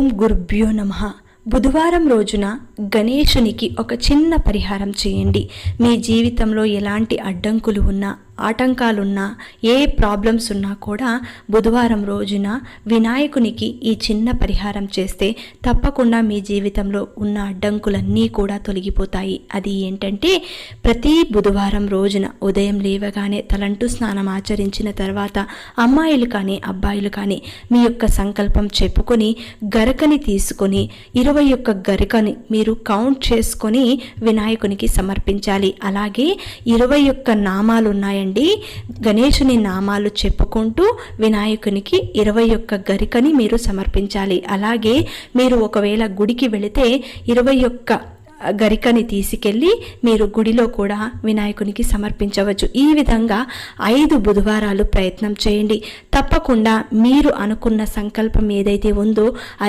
ఓం గురుభ్యో నమ. బుధవారం రోజున గణేశునికి ఒక చిన్న పరిహారం చేయండి. మీ జీవితంలో ఎలాంటి అడ్డంకులు ఉన్నా ఆటంకాలున్నా ఏ ప్రాబ్లమ్స్ ఉన్నా కూడా బుధవారం రోజున వినాయకునికి ఈ చిన్న పరిహారం చేస్తే తప్పకుండా మీ జీవితంలో ఉన్న అడ్డంకులన్నీ కూడా తొలగిపోతాయి. అది ఏంటంటే ప్రతి బుధవారం రోజున ఉదయం లేవగానే తలంటు స్నానం ఆచరించిన తర్వాత అమ్మాయిలు కానీ అబ్బాయిలు కానీ మీ యొక్క సంకల్పం చెప్పుకొని గరకని తీసుకొని ఇరవై ఒక్క గరికని మీరు కౌంట్ చేసుకొని వినాయకునికి సమర్పించాలి. అలాగే ఇరవై ఒక్క నామాలు ఉన్నాయండి. గణేశుని నామాలు చెప్పుకుంటూ వినాయకునికి ఇరవై ఒక్క గరికని మీరు సమర్పించాలి. అలాగే మీరు ఒకవేళ గుడికి వెళితే ఇరవై ఒక్క గరికని తీసుకెళ్ళి మీరు గుడిలో కూడా వినాయకునికి సమర్పించవచ్చు. ఈ విధంగా ఐదు బుధవారాలు ప్రయత్నం చేయండి. తప్పకుండా మీరు అనుకున్న సంకల్పం ఏదైతే ఉందో